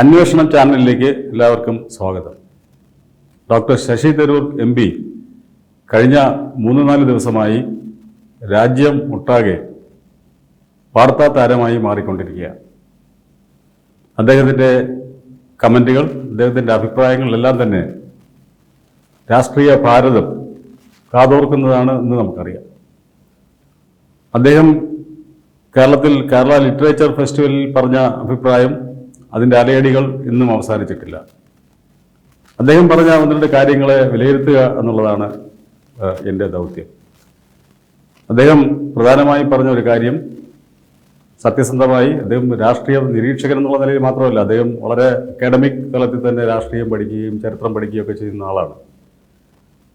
അന്വേഷണം ചാനലിലേക്ക് എല്ലാവർക്കും സ്വാഗതം. Doctor Shashi Tharoor M P കഴിഞ്ഞ മൂന്ന് നാല് ദിവസമായി രാജ്യം ഒട്ടാകെ വാർത്താ താരമായി മാറിക്കൊണ്ടിരിക്കുകയാണ്. അദ്ദേഹത്തിന്റെ കമന്റുകൾ അദ്ദേഹത്തിന്റെ അഭിപ്രായങ്ങളെല്ലാം തന്നെ രാഷ്ട്രീയ ഭാരതം കാതോർക്കുന്നതാണ് എന്ന് നമുക്കറിയാം. അദ്ദേഹം കേരളത്തിൽ കേരള ലിറ്ററേച്ചർ ഫെസ്റ്റിവലിൽ പറഞ്ഞ അഭിപ്രായം അതിന്റെ അലയടികൾ ഇന്നും അവസാനിച്ചിട്ടില്ല. അദ്ദേഹം പറഞ്ഞ ഒന്ന് കാര്യങ്ങളെ വിലയിരുത്തുക എന്നുള്ളതാണ് എന്റെ ദൗത്യം. അദ്ദേഹം പ്രധാനമായും പറഞ്ഞ ഒരു കാര്യം സത്യസന്ധമായി അദ്ദേഹം രാഷ്ട്രീയ നിരീക്ഷകൻ എന്നുള്ള നിലയിൽ മാത്രമല്ല അദ്ദേഹം വളരെ അക്കാഡമിക് തലത്തിൽ തന്നെ രാഷ്ട്രീയം പഠിക്കുകയും ചരിത്രം പഠിക്കുകയും ഒക്കെ ചെയ്യുന്ന ആളാണ്.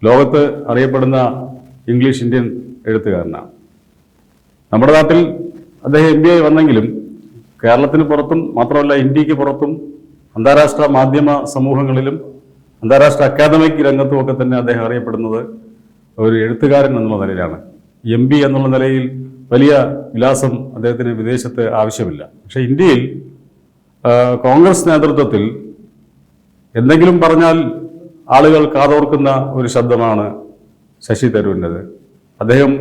ലോകത്ത് അറിയപ്പെടുന്ന ഇംഗ്ലീഷ് ഇന്ത്യൻ എഴുത്തുകാരനാണ്. നമ്മുടെ നാട്ടിൽ അദ്ദേഹം എം ബി ഐ വന്നെങ്കിലും കേരളത്തിന് പുറത്തും മാത്രമല്ല ഇന്ത്യയ്ക്ക് പുറത്തും അന്താരാഷ്ട്ര മാധ്യമ സമൂഹങ്ങളിലും അന്താരാഷ്ട്ര അക്കാദമിക് രംഗത്തും ഒക്കെ തന്നെ അദ്ദേഹം അറിയപ്പെടുന്നത് ഒരു എഴുത്തുകാരൻ എന്നുള്ള നിലയിലാണ്. എം പി എന്നുള്ള നിലയിൽ വലിയ വിലാസം അദ്ദേഹത്തിന് വിദേശത്ത് ആവശ്യമില്ല. പക്ഷെ ഇന്ത്യയിൽ കോൺഗ്രസ് നേതൃത്വത്തിൽ എന്തെങ്കിലും പറഞ്ഞാൽ ആളുകൾ കാതോർക്കുന്ന ഒരു ശബ്ദമാണ് ശശി തരൂരിന്റെത്. അദ്ദേഹം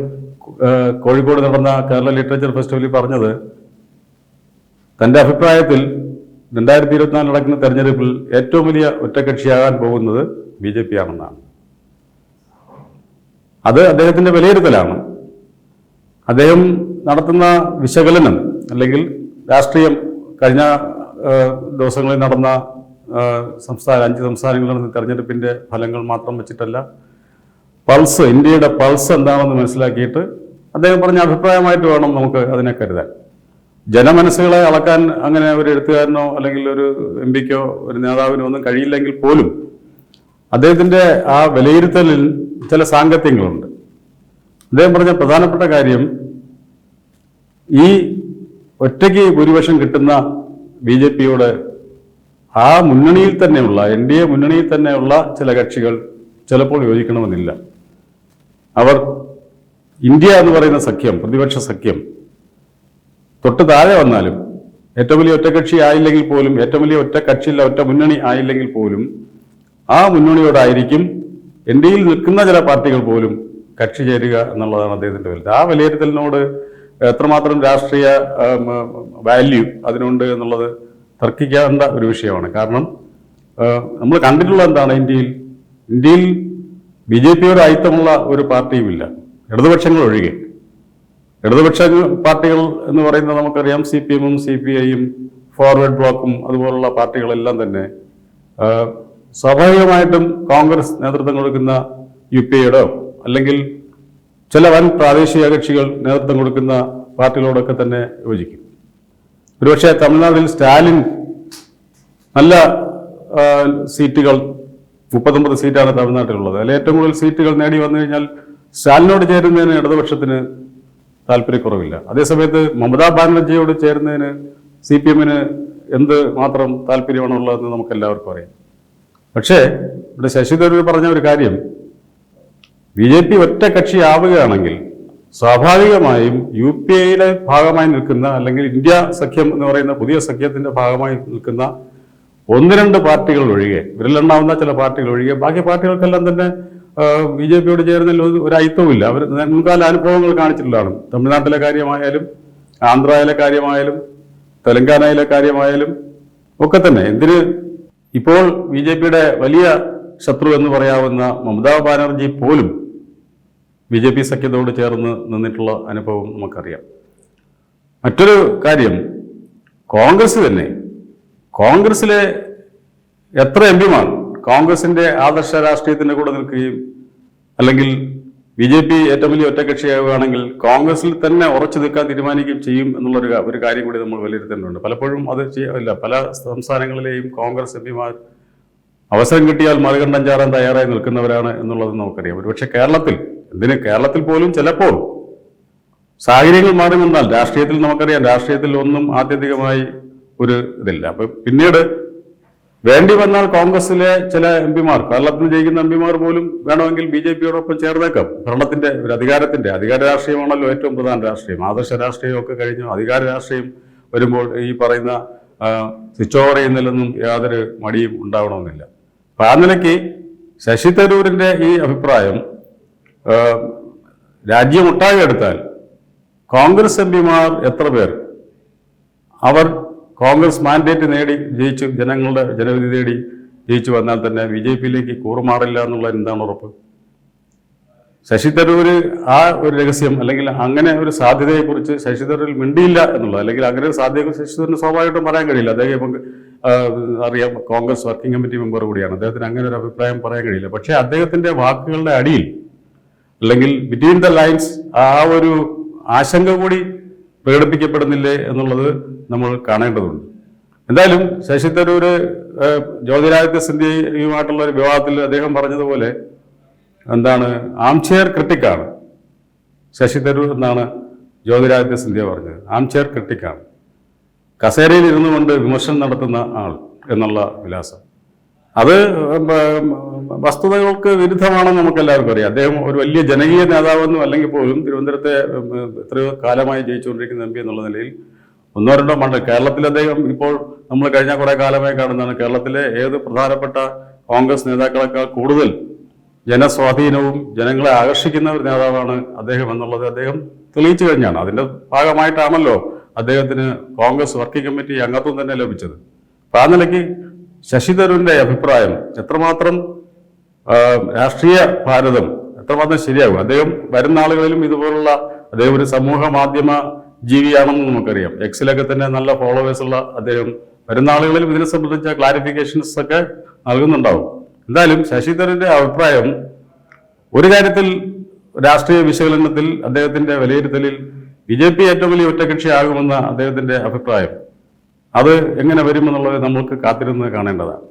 കോഴിക്കോട് നടന്ന കേരള ലിറ്ററേച്ചർ ഫെസ്റ്റിവലിൽ പറഞ്ഞത് തന്റെ അഭിപ്രായത്തിൽ രണ്ടായിരത്തി ഇരുപത്തിനാല് നടക്കുന്ന തെരഞ്ഞെടുപ്പിൽ ഏറ്റവും വലിയ ഒറ്റക്കക്ഷിയാകാൻ പോകുന്നത് ബി ജെ പി ആണെന്നാണ്. അത് അദ്ദേഹത്തിന്റെ വിലയിരുത്തലാണ്. അദ്ദേഹം നടത്തുന്ന വിശകലനം അല്ലെങ്കിൽ രാഷ്ട്രീയം കഴിഞ്ഞ ദിവസങ്ങളിൽ നടന്ന സംസ്ഥാന അഞ്ച് സംസ്ഥാനങ്ങളിൽ നടന്ന തെരഞ്ഞെടുപ്പിന്റെ ഫലങ്ങൾ മാത്രം വെച്ചിട്ടല്ല പൾസ് ഇന്ത്യയുടെ പൾസ് എന്താണെന്ന് മനസ്സിലാക്കിയിട്ട് അദ്ദേഹം പറഞ്ഞ അഭിപ്രായമായിട്ട് വേണം നമുക്ക് അതിനെ കരുതാൻ. ജനമനസ്സുകളെ അളക്കാൻ അങ്ങനെ ഒരു എഴുത്തുകാരനോ അല്ലെങ്കിൽ ഒരു എം പിക്കോ ഒരു നേതാവിനോ ഒന്നും കഴിയില്ലെങ്കിൽ പോലും അദ്ദേഹത്തിന്റെ ആ വിലയിരുത്തലിൽ ചില സാങ്കത്യങ്ങളുണ്ട്. അദ്ദേഹം പറഞ്ഞ പ്രധാനപ്പെട്ട കാര്യം ഈ ഒറ്റയ്ക്ക് ഭൂരിപക്ഷം കിട്ടുന്ന ബി ജെ പിയോട് ആ മുന്നണിയിൽ തന്നെയുള്ള എൻ ഡി എ മുന്നണിയിൽ തന്നെയുള്ള ചില കക്ഷികൾ ചിലപ്പോൾ യോജിക്കണമെന്നില്ല. അവർ ഇന്ത്യ എന്ന് പറയുന്ന സഖ്യം പ്രതിപക്ഷ സഖ്യം തൊട്ട് താഴെ വന്നാലും ഏറ്റവും വലിയ ഒറ്റകക്ഷി ആയില്ലെങ്കിൽ പോലും ഏറ്റവും വലിയ ഒറ്റ കക്ഷിയില്ല ഒറ്റ മുന്നണി ആയില്ലെങ്കിൽ പോലും ആ മുന്നണിയോടായിരിക്കും എൻ ഡിയിൽ നിൽക്കുന്ന ചില പാർട്ടികൾ പോലും കക്ഷി ചേരുക എന്നുള്ളതാണ് അദ്ദേഹത്തിന്റെ വലുത്. ആ വിലയിരുത്തലിനോട് എത്രമാത്രം രാഷ്ട്രീയ വാല്യൂ അതിനുണ്ട് എന്നുള്ളത് തർക്കിക്കേണ്ട ഒരു വിഷയമാണ്. കാരണം നമ്മൾ കണ്ടിട്ടുള്ള എന്താണ് ഇന്ത്യയിൽ? ഇന്ത്യയിൽ ബി ജെ പിയോട് അയിത്തമുള്ള ഒരു പാർട്ടിയുമില്ല. ഇടതുപക്ഷങ്ങൾ ഒഴികെ. ഇടതുപക്ഷ പാർട്ടികൾ എന്ന് പറയുന്നത് നമുക്കറിയാം സി പി എമ്മും സി പി ഐയും ഫോർവേഡ് ബ്ലോക്കും അതുപോലുള്ള പാർട്ടികളെല്ലാം തന്നെ സ്വാഭാവികമായിട്ടും കോൺഗ്രസ് നേതൃത്വം കൊടുക്കുന്ന യു പി എയുടെയോ അല്ലെങ്കിൽ ചില വൻ പ്രാദേശിക കക്ഷികൾ നേതൃത്വം കൊടുക്കുന്ന പാർട്ടികളോടൊക്കെ തന്നെ യോജിക്കും. ഒരുപക്ഷെ തമിഴ്നാട്ടിൽ സ്റ്റാലിൻ നല്ല സീറ്റുകൾ മുപ്പത്തൊമ്പത് സീറ്റാണ് തമിഴ്നാട്ടിലുള്ളത്. അതിൽ ഏറ്റവും കൂടുതൽ സീറ്റുകൾ നേടി വന്നു കഴിഞ്ഞാൽ സ്റ്റാലിനോട് ചേരുന്നതിന് ഇടതുപക്ഷത്തിന് താല്പര്യക്കുറവില്ല. അതേസമയത്ത് മമതാ ബാനർജിയോട് ചേരുന്നതിന് സി പി എമ്മിന് എന്ത് മാത്രം താല്പര്യമാണുള്ളതെന്ന് നമുക്ക് എല്ലാവർക്കും അറിയാം. പക്ഷേ ഇവിടെ ശശി തരൂർ പറഞ്ഞ ഒരു കാര്യം ബി ജെ പി ഒറ്റ കക്ഷി ആവുകയാണെങ്കിൽ സ്വാഭാവികമായും യു പി എയുടെ ഭാഗമായി നിൽക്കുന്ന അല്ലെങ്കിൽ ഇന്ത്യ സഖ്യം എന്ന് പറയുന്ന പുതിയ സഖ്യത്തിന്റെ ഭാഗമായി നിൽക്കുന്ന ഒന്ന് രണ്ട് പാർട്ടികൾ ഒഴികെ വിരലെണ്ണാവുന്ന ചില പാർട്ടികൾ ഒഴികെ ബാക്കി പാർട്ടികൾക്കെല്ലാം തന്നെ ബി ജെ പിയോട് ചേരുന്നതിൽ ഒരു ഒരു അയിത്തവുമില്ല. അവർ മുൻകാല അനുഭവങ്ങൾ കാണിച്ചിട്ടുള്ളതാണ്. തമിഴ്നാട്ടിലെ കാര്യമായാലും ആന്ധ്രയിലെ കാര്യമായാലും തെലങ്കാനയിലെ കാര്യമായാലും ഒക്കെ തന്നെ. എന്തിന്? ഇപ്പോൾ ബി ജെ പിയുടെ വലിയ ശത്രു എന്ന് പറയാവുന്ന മമതാ ബാനർജി പോലും ബി ജെ പി സഖ്യത്തോട് ചേർന്ന് നിന്നിട്ടുള്ള അനുഭവം നമുക്കറിയാം. മറ്റൊരു കാര്യം കോൺഗ്രസ് തന്നെ. കോൺഗ്രസിലെ എത്ര എം പിമാർ കോൺഗ്രസിന്റെ ആദർശ രാഷ്ട്രീയത്തിന്റെ കൂടെ നിൽക്കുകയും അല്ലെങ്കിൽ ബി ജെ പി ഏറ്റവും വലിയ ഒറ്റകക്ഷിയാവുകയാണെങ്കിൽ കോൺഗ്രസിൽ തന്നെ ഉറച്ചു നിൽക്കാൻ തീരുമാനിക്കുകയും ചെയ്യും എന്നുള്ളൊരു ഒരു കാര്യം കൂടി നമ്മൾ വിലയിരുത്തേണ്ടതുണ്ട്. പലപ്പോഴും അത് ചെയ്യാറില്ല പല സംസ്ഥാനങ്ങളിലെയും കോൺഗ്രസ് എം പിമാർ അവസരം കിട്ടിയാൽ മറികണ്ഠം ചാറാൻ തയ്യാറായി നിൽക്കുന്നവരാണ് എന്നുള്ളത് നമുക്കറിയാം. ഒരുപക്ഷെ കേരളത്തിൽ എന്തിന് കേരളത്തിൽ പോലും ചിലപ്പോൾ സാഹചര്യങ്ങൾ മാറി നിന്നാൽ രാഷ്ട്രീയത്തിൽ നമുക്കറിയാം രാഷ്ട്രീയത്തിൽ ഒന്നും ആത്യന്തികമായി ഒരു ഇതില്ല. അപ്പൊ പിന്നീട് വേണ്ടി വന്നാൽ കോൺഗ്രസിലെ ചില എം പിമാർ കേരളത്തിൽ ജയിക്കുന്ന എം പിമാർ പോലും വേണമെങ്കിൽ ബി ജെ പിയോടൊപ്പം ചേർന്നേക്കാം. ഭരണത്തിന്റെ ഒരു അധികാരത്തിന്റെ അധികാര രാഷ്ട്രീയമാണല്ലോ ഏറ്റവും പ്രധാന രാഷ്ട്രീയം. ആദർശ രാഷ്ട്രീയമൊക്കെ കഴിഞ്ഞു അധികാര രാഷ്ട്രീയം വരുമ്പോൾ ഈ പറയുന്ന സ്വിച്ച് ഓവർ ചെയ്യുന്നില്ലെന്നും യാതൊരു മടിയും ഉണ്ടാവണമെന്നില്ല. അപ്പം ആ നിലയ്ക്ക് ശശി തരൂരിന്റെ ഈ അഭിപ്രായം രാജ്യമൊട്ടാകെ എടുത്താൽ കോൺഗ്രസ് എം പിമാർ എത്ര പേർ? അവർ കോൺഗ്രസ് മാൻഡേറ്റ് നേടി ജയിച്ചു ജനങ്ങളുടെ ജനവിധി നേടി ജയിച്ചു വന്നാൽ തന്നെ ബി ജെ പിയിലേക്ക് കൂറുമാറില്ല എന്നുള്ളത് എന്താണ് ഉറപ്പ്? ശശി തരൂര് ആ ഒരു രഹസ്യം അല്ലെങ്കിൽ അങ്ങനെ ഒരു സാധ്യതയെക്കുറിച്ച് ശശി തരൂരിൽ മിണ്ടിയില്ല എന്നുള്ളത് അല്ലെങ്കിൽ അങ്ങനെ ഒരു സാധ്യതയെക്കുറിച്ച് ശശി തരൂരിന് സ്വാഭാവികമായിട്ടും പറയാൻ കഴിയില്ല. അദ്ദേഹം ഇപ്പം അറിയാം കോൺഗ്രസ് വർക്കിംഗ് കമ്മിറ്റി മെമ്പർ കൂടിയാണ്. അദ്ദേഹത്തിന് അങ്ങനെ ഒരു അഭിപ്രായം പറയാൻ കഴിയില്ല. പക്ഷേ അദ്ദേഹത്തിന്റെ വാക്കുകളുടെ അടിയിൽ അല്ലെങ്കിൽ ബിറ്റ്വീൻ ദ ലൈൻസ് ആ ഒരു ആശങ്ക കൂടി പ്രകടിപ്പിക്കപ്പെടുന്നില്ലേ എന്നുള്ളത് നമ്മൾ കാണേണ്ടതുണ്ട്. എന്തായാലും ശശി തരൂര് ജ്യോതിരാദിത്യ സിന്ധ്യയുമായിട്ടുള്ള ഒരു വിവാദത്തിൽ അദ്ദേഹം പറഞ്ഞതുപോലെ എന്താണ് ആംചെയർ ക്രിട്ടിക്കാണ് ശശി തരൂർ എന്നാണ് ജ്യോതിരാദിത്യ സിന്ധ്യ പറഞ്ഞത്. ആംചെയർ ക്രിട്ടിക്കാണ് കസേരയിൽ ഇരുന്നു കൊണ്ട് വിമർശനം നടത്തുന്ന ആൾ എന്നുള്ള വിലാസം. അത് വസ്തുതകൾക്ക് വിരുദ്ധമാണെന്ന് നമുക്ക് എല്ലാവർക്കും അറിയാം. അദ്ദേഹം ഒരു വലിയ ജനകീയ നേതാവെന്നും അല്ലെങ്കിൽ പോലും തിരുവനന്തപുരത്തെ എത്രയോ കാലമായി ജയിച്ചുകൊണ്ടിരിക്കുന്ന എം പി എന്നുള്ള നിലയിൽ ഒന്നോ രണ്ടോ മണ്ഡലം കേരളത്തിൽ അദ്ദേഹം ഇപ്പോൾ നമ്മൾ കഴിഞ്ഞ കുറെ കാലമായി കാണുന്നതാണ്. കേരളത്തിലെ ഏത് പ്രധാനപ്പെട്ട കോൺഗ്രസ് നേതാക്കളെക്കാൾ കൂടുതൽ ജനസ്വാധീനവും ജനങ്ങളെ ആകർഷിക്കുന്ന ഒരു നേതാവാണ് അദ്ദേഹം എന്നുള്ളത് അദ്ദേഹം തെളിയിച്ചു കഴിഞ്ഞാണ്. അതിന്റെ ഭാഗമായിട്ടാണല്ലോ അദ്ദേഹത്തിന് കോൺഗ്രസ് വർക്കിംഗ് കമ്മിറ്റി അംഗത്വം തന്നെ ലഭിച്ചത്. അപ്പൊ ആ നിലയ്ക്ക് ശശി തരൂരിന്റെ അഭിപ്രായം എത്രമാത്രം രാഷ്ട്രീയ ഭാരതം എത്രമാത്രം ശരിയാകും? അദ്ദേഹം വരുന്ന ആളുകളിലും ഇതുപോലുള്ള അദ്ദേഹം ഒരു സമൂഹ മാധ്യമ ജീവിയാണെന്ന് നമുക്കറിയാം. എക്സിലൊക്കെ തന്നെ നല്ല ഫോളോവേഴ്സ് ഉള്ള അദ്ദേഹം വരുന്ന ആളുകളിലും ഇതിനെ സംബന്ധിച്ച ക്ലാരിഫിക്കേഷൻസ് ഒക്കെ നൽകുന്നുണ്ടാവും. എന്തായാലും ശശി തരൂരിന്റെ അഭിപ്രായം ഒരു കാര്യത്തിൽ രാഷ്ട്രീയ വിശകലനത്തിൽ അദ്ദേഹത്തിന്റെ വിലയിരുത്തലിൽ ബി ജെ പി ഏറ്റവും വലിയ ഒറ്റകക്ഷിയാകുമെന്ന അദ്ദേഹത്തിന്റെ അഭിപ്രായം. അത് എങ്ങനെ വരുമെന്നുള്ളത് നമ്മൾക്ക് കാത്തിരുന്ന് കാണേണ്ടതാണ്.